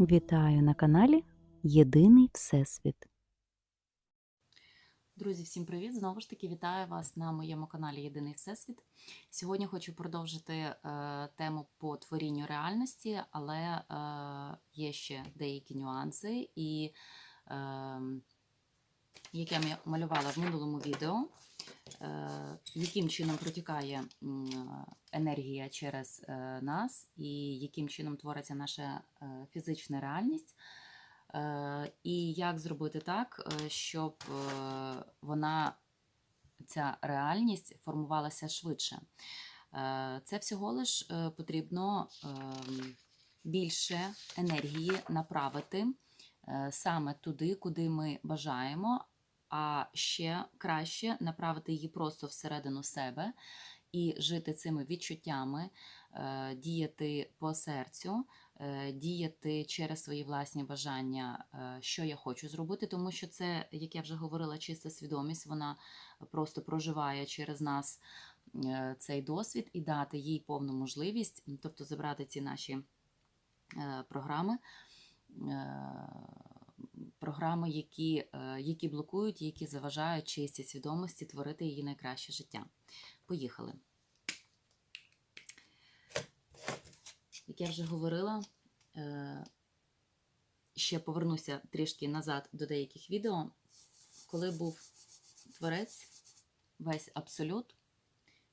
Вітаю на каналі Єдиний Всесвіт. Друзі, всім привіт! Знову ж таки вітаю вас на моєму каналі Єдиний Всесвіт. Сьогодні хочу продовжити е, тему по творінню реальності, але е, є ще деякі нюанси, і е, як я малювала в минулому відео, е, яким чином протікає енергія через е, нас, і яким чином твориться наша е, фізична реальність. І як зробити так, щоб вона, ця реальність формувалася швидше. Це всього лиш потрібно ем, більше енергії направити саме туди, куди ми бажаємо, а ще краще направити її просто всередину себе і жити цими відчуттями, е, діяти по серцю, е, діяти через свої власні бажання, е, що я хочу зробити, тому що це, як я вже говорила, чиста свідомість, вона просто проживає через нас цей досвід і дати їй повну можливість, тобто забрати ці наші програми. Програми, які, е, які блокують, які заважають чистій свідомості творити її найкраще життя. Поїхали. Як я вже говорила, е, ще повернуся трішки назад до деяких відео, коли був творець, весь абсолют,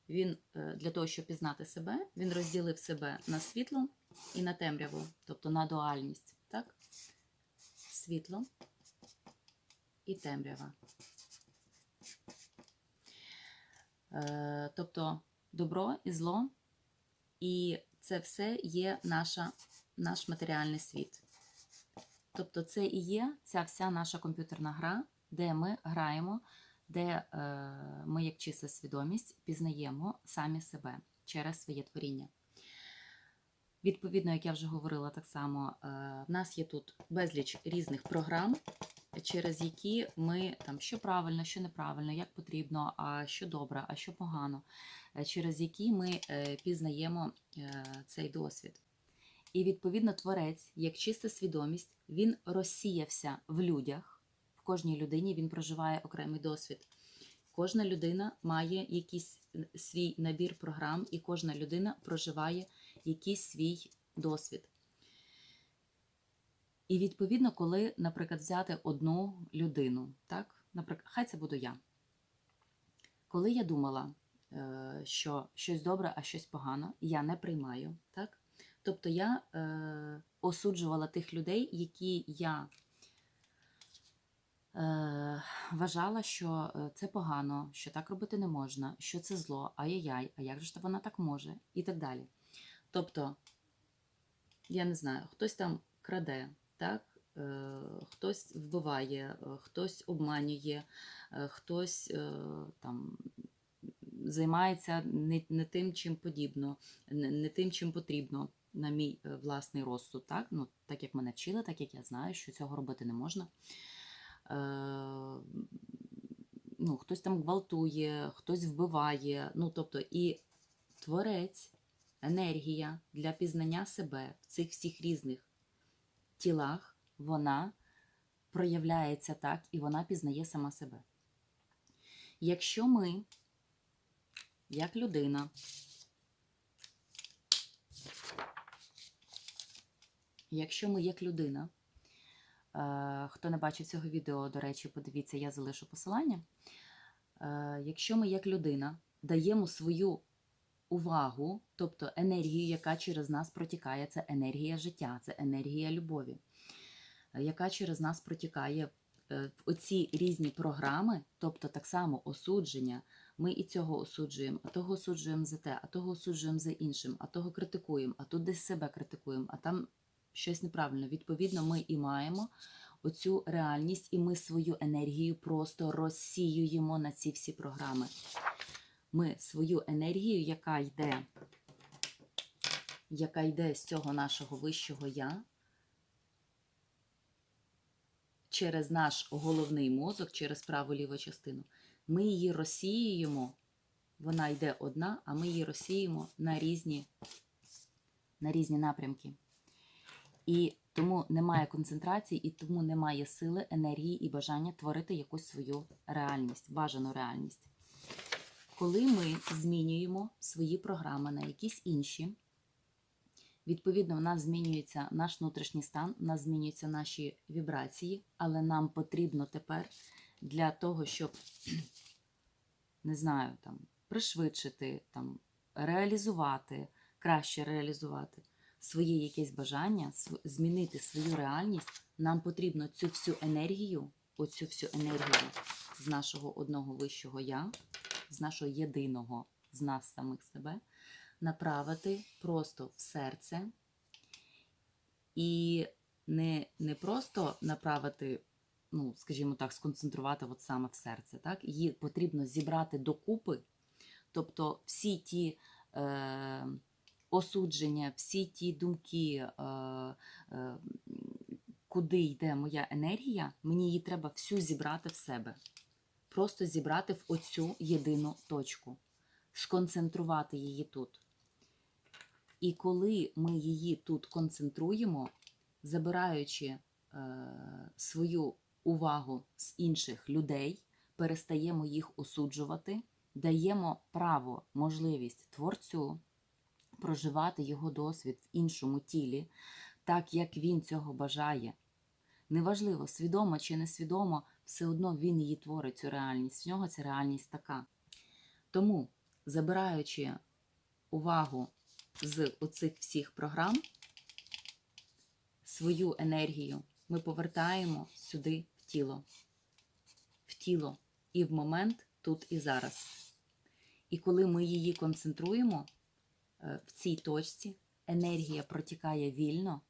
він е, для того, щоб пізнати себе, він розділив себе на світло і на темряву, тобто на дуальність. Світло і темрява. Е, Тобто добро і зло, і це все є наша, наш матеріальний світ. Тобто, це і є ця вся наша комп'ютерна гра, де ми граємо, де е, ми, як чиста свідомість, пізнаємо самі себе через своє творіння. Відповідно, як я вже говорила, так само е, в нас є тут безліч різних програм, через які ми там що правильно, що неправильно, як потрібно, а що добре, а що погано, е, через які ми е, пізнаємо цей досвід. І відповідно творець, як чиста свідомість, він розсіявся в людях. В кожній людині він проживає окремий досвід. Кожна людина має якийсь свій набір програм, і кожна людина проживає якийсь свій досвід. І відповідно, коли, наприклад, взяти одну людину, так, наприклад, хай це буду я. Коли я думала, е, що щось добре, а щось погано, я не приймаю, так? Тобто я е, осуджувала тих людей, які я е, вважала, що е, це погано, що так робити не можна, що це зло, ай-яй-яй, а як же ж вона так може, і так далі. Тобто, я не знаю, хтось там краде, так? Е, хтось вбиває, е, хтось обманює, е, хтось там займається не, не тим, чим подібно, не, не тим, чим потрібно, на мій власний розсуд, так? Ну, так як мене вчили, так як я знаю, що цього робити не можна. Е, ну, хтось там гвалтує, хтось вбиває. Ну, тобто, і творець, енергія для пізнання себе в цих всіх різних тілах, вона проявляється так, і вона пізнає сама себе. Якщо ми, як людина, якщо ми як людина, е, хто не бачив цього відео, до речі, подивіться, я залишу посилання. Е, Якщо ми як людина даємо свою увагу, тобто енергію, яка через нас протікає, це енергія життя, це енергія любові, е, яка через нас протікає е, в оці різні програми, тобто так само осудження. Ми і цього осуджуємо, а того осуджуємо за те, а того осуджуємо за іншим, а того критикуємо, а тут десь себе критикуємо, а там щось неправильно. Відповідно, ми і маємо оцю реальність, і ми свою енергію просто розсіюємо на ці всі програми. Ми свою енергію, яка йде, яка йде з цього нашого вищого я, через наш головний мозок, через праву ліву частину, ми її розсіюємо. Вона йде одна, а ми її розсіємо на різні, на різні напрямки. І Тому немає концентрації і тому немає сили, енергії і бажання творити якусь свою реальність, бажану реальність. Коли ми змінюємо свої програми на якісь інші, відповідно, в нас змінюється наш внутрішній стан, в нас змінюються наші вібрації, але нам потрібно тепер для того, щоб, не знаю, там, пришвидшити, там, реалізувати, краще реалізувати своє якесь бажання, змінити свою реальність, нам потрібно цю всю енергію, оцю всю енергію з нашого одного вищого я, з нашого єдиного з нас самих себе, направити просто в серце і не, не просто направити, ну, скажімо так, сконцентрувати от саме в серце. Так? Її потрібно зібрати докупи, тобто всі ті. Е, осудження, всі ті думки, е, е, куди йде моя енергія, мені її треба всю зібрати в себе. Просто зібрати в оцю єдину точку, сконцентрувати її тут. І коли ми її тут концентруємо, забираючи е, свою увагу з інших людей, перестаємо їх осуджувати, даємо право, можливість творцю проживати його досвід в іншому тілі, так як він цього бажає. Неважливо, свідомо чи несвідомо, все одно він її творить, цю реальність. В нього ця реальність така. Тому, забираючи увагу з оцих всіх програм, свою енергію ми повертаємо сюди в тіло, в тіло і в момент тут і зараз. І коли ми її концентруємо, е, в цій точці енергія протікає вільно,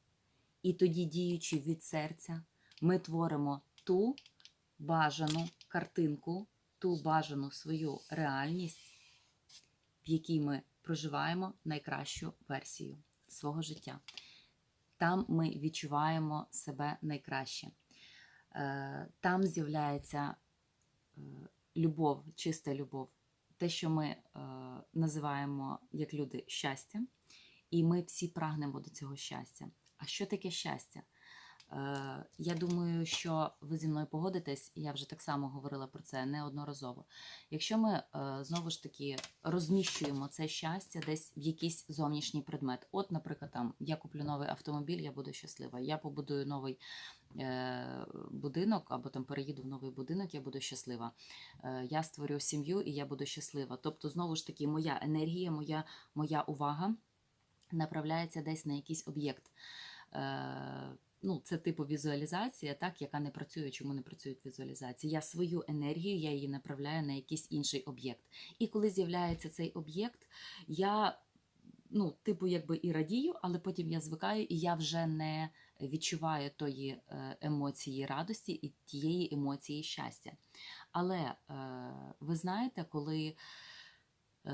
і тоді, діючи від серця, ми творимо ту бажану картинку, ту бажану свою реальність, в якій ми проживаємо найкращу версію свого життя. Там ми відчуваємо себе найкраще. Е, Там з'являється е, любов, чиста любов, те, що ми е, називаємо як люди щастя, і ми всі прагнемо до цього щастя. А що таке щастя? Е, Я думаю, що ви зі мною погодитесь, я вже так само говорила про це неодноразово. Якщо ми е, знову ж таки розміщуємо це щастя десь в якийсь зовнішній предмет. От, наприклад, там я куплю новий автомобіль, я буду щаслива. Я побудую новий е, будинок або там переїду в новий будинок, я буду щаслива. Я створю сім'ю і я буду щаслива. Тобто, знову ж таки, моя енергія, моя, моя увага направляється десь на якийсь об'єкт. Е, Ну, це типу візуалізація, так, яка не працює. Чому не працюють візуалізації? Я свою енергію, я її направляю на якийсь інший об'єкт. І коли з'являється цей об'єкт, я ну, типу, якби і радію, але потім я звикаю, і я вже не відчуваю тої е, емоції радості і тієї емоції щастя. Але е, ви знаєте, коли е,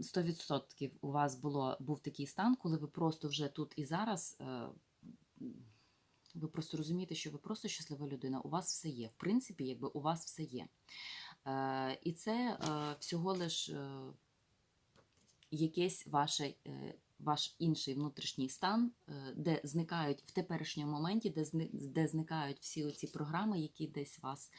100% у вас було, був такий стан, коли ви просто вже тут і зараз. Ви просто розумієте, що ви просто щаслива людина, у вас все є. В принципі, якби у вас все є. Е, і це е, всього лиш е, якийсь ваше, е, ваш інший внутрішній стан, е, де зникають в теперішньому моменті, де, де зникають всі оці програми, які десь вас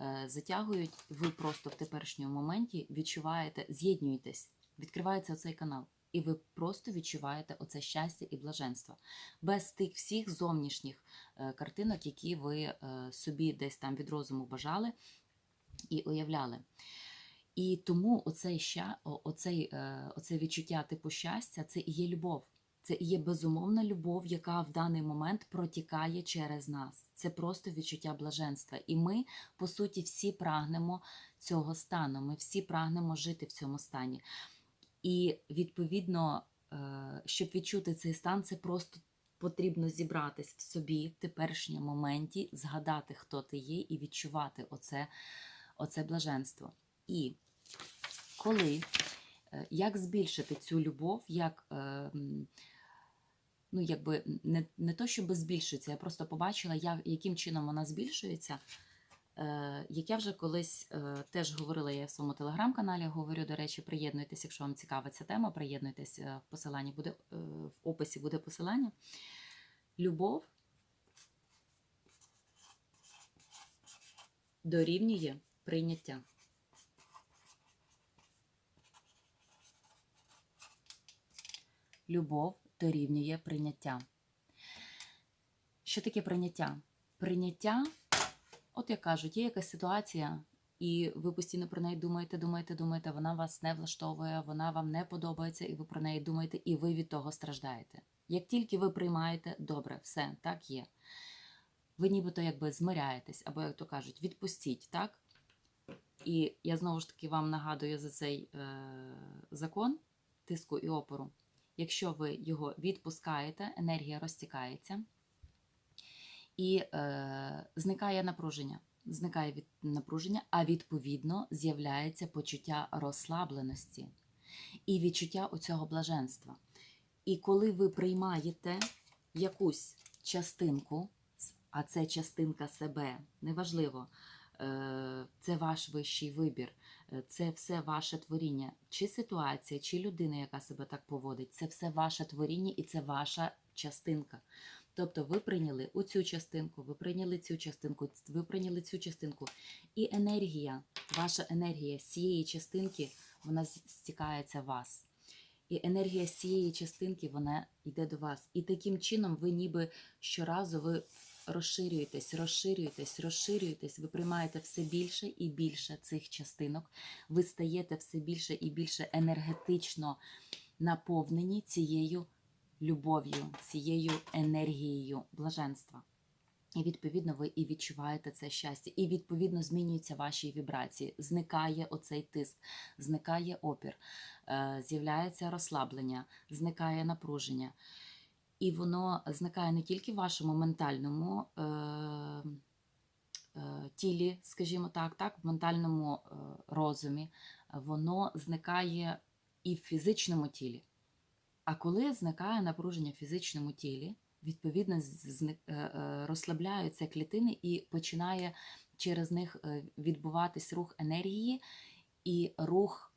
е, затягують. Ви просто в теперішньому моменті відчуваєте, з'єднуєтесь, відкривається оцей канал. І ви просто відчуваєте оце щастя і блаженство без тих всіх зовнішніх е, картинок, які ви е, собі десь там від розуму бажали і уявляли. І тому оцей, оцей, е, оце відчуття типу щастя це і є любов. Це і є безумовна любов, яка в даний момент протікає через нас. Це просто відчуття блаженства. І ми, по суті, всі прагнемо цього стану. Ми всі прагнемо жити в цьому стані. І відповідно, е, щоб відчути цей стан, це просто потрібно зібратись в собі в теперішньому моменті, згадати, хто ти є, і відчувати оце, оце блаженство. І коли, е, як збільшити цю любов, як, е, ну, якби не, не то, щоб збільшується, я просто побачила, як, яким чином вона збільшується. Е, Як я вже колись е, теж говорила, я в своєму телеграм-каналі говорю, до речі, приєднуйтесь, якщо вам цікава ця тема, приєднуйтесь е, в посиланні буде в описі буде посилання. Любов дорівнює прийняття. Любов дорівнює прийняття. Що таке прийняття? Прийняття, от як кажуть, є якась ситуація, і ви постійно про неї думаєте, думаєте, думаєте, вона вас не влаштовує, вона вам не подобається, і ви про неї думаєте, і ви від того страждаєте. Як тільки ви приймаєте, добре, все, так є. Ви нібито якби змиряєтесь, або, як то кажуть, відпустіть, так? І я знову ж таки вам нагадую за цей е, закон тиску і опору. Якщо ви його відпускаєте, енергія розтікається і е, зникає напруження. Зникає від напруження, а відповідно з'являється почуття розслабленості і відчуття оцього блаженства. І коли ви приймаєте якусь частинку, а це частинка себе, неважливо, е, це ваш вищий вибір, е, це все ваше творіння, чи ситуація, чи людина, яка себе так поводить, це все ваше творіння і це ваша частинка. Тобто ви прийняли оцю частинку, ви прийняли цю частинку, ви прийняли цю частинку. І енергія, ваша енергія з цієї частинки, вона стікається в вас. І енергія з цієї частинки, вона йде до вас. І таким чином ви ніби щоразу ви розширюєтесь, розширюєтесь, розширюєтесь, ви приймаєте все більше і більше цих частинок, ви стаєте все більше і більше енергетично наповнені цією любов'ю, цією енергією блаженства. І відповідно ви і відчуваєте це щастя, і відповідно змінюються ваші вібрації. Зникає оцей тиск, зникає опір, е, з'являється розслаблення, зникає напруження. І воно зникає не тільки в вашому ментальному е, е, тілі, скажімо так, так, в ментальному е, розумі, воно зникає і в фізичному тілі. А коли зникає напруження в фізичному тілі, відповідно е, е, розслабляються клітини і починає через них е, відбуватись рух енергії і рух,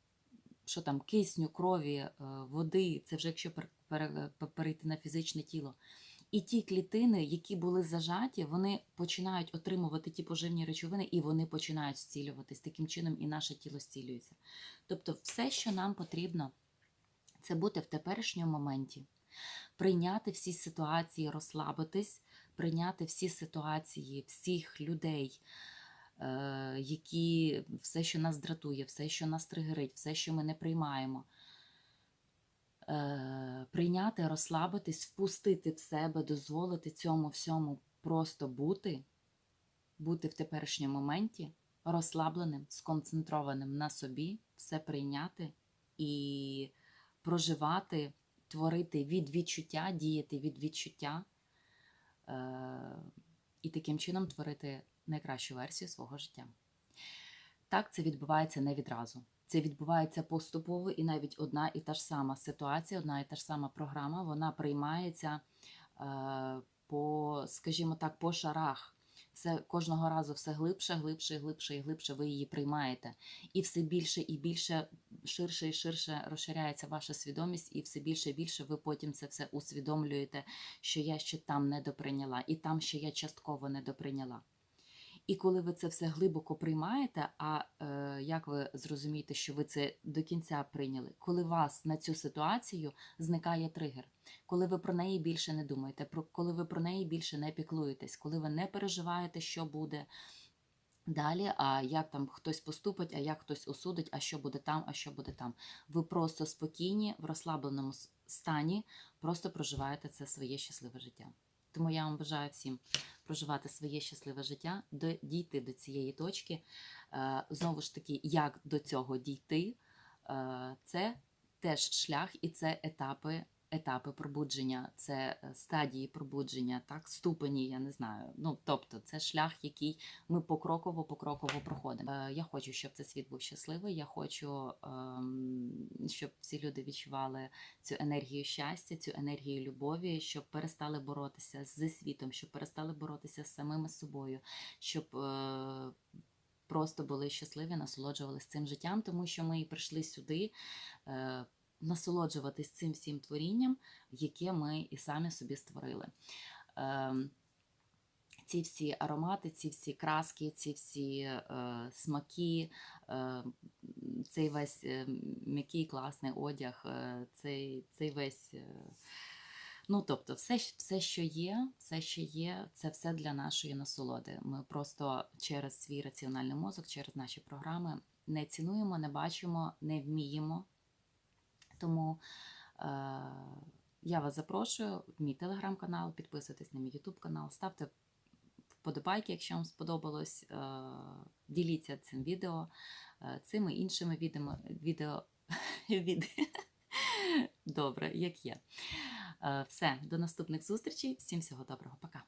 що там, кисню, крові, води, це вже якщо пер- перейти на фізичне тіло. І ті клітини, які були зажаті, вони починають отримувати ті поживні речовини, і вони починають зцілюватись. Таким чином і наше тіло зцілюється. Тобто, все, що нам потрібно, це бути в теперішньому моменті, прийняти всі ситуації, розслабитись, прийняти всі ситуації, всіх людей, е, які все, що нас дратує, все, що нас тригерить, все, що ми не приймаємо. Е, Прийняти, розслабитись, впустити в себе, дозволити цьому всьому просто бути, бути в теперішньому моменті, розслабленим, сконцентрованим на собі, все прийняти і проживати, творити від відчуття, діяти від відчуття е, і таким чином творити найкращу версію свого життя. Так, це відбувається не відразу. Це відбувається поступово, і навіть одна і та ж сама ситуація, одна і та ж сама програма, вона приймається е, по, скажімо так, по шарах. Все кожного разу все глибше, глибше, глибше і глибше ви її приймаєте. І все більше і більше, ширше і ширше розширяється ваша свідомість, і все більше і більше ви потім це все усвідомлюєте, що я ще там не доприйняла, і там ще я частково не доприйняла. І коли ви це все глибоко приймаєте, а е, як ви зрозумієте, що ви це до кінця прийняли, коли вас на цю ситуацію зникає тригер, коли ви про неї більше не думаєте, про коли ви про неї більше не піклуєтесь, коли ви не переживаєте, що буде далі, а як там хтось поступить, а як хтось осудить, а що буде там, а що буде там. Ви просто спокійні, в розслабленому стані, просто проживаєте це своє щасливе життя. Тому я вам бажаю всім проживати своє щасливе життя, дійти до цієї точки. Е, Знову ж таки, як до цього дійти, е, це теж шлях і це етапи, етапи пробудження, це е, стадії пробудження, так, ступені, я не знаю. Ну, тобто, це шлях, який ми покроково, покроково проходимо. Е, Я хочу, щоб цей світ був щасливий. Я хочу, ем, щоб всі люди відчували цю енергію щастя, цю енергію любові, щоб перестали боротися зі світом, щоб перестали боротися з самими собою, щоб е, просто були щасливі, насолоджувалися цим життям, тому що ми і прийшли сюди. Насолоджуватись цим всім творінням, яке ми і самі собі створили. ем, ці всі аромати, ці всі краски, ці всі е, смаки, е, цей весь е, м'який класний одяг, е, цей, цей весь. Е, Ну, тобто, все, все, що є, все, що є, це все для нашої насолоди. Ми просто через свій раціональний мозок, через наші програми не цінуємо, не бачимо, не вміємо. Тому е, я вас запрошую в мій телеграм-канал, підписуйтесь на мій ютуб канал, ставте вподобайки, якщо вам сподобалось. Е, діліться цим відео, е, цими іншими відео. відео, відео. Добре, як є. Е, Все, до наступних зустрічей. Всім всього доброго, пока.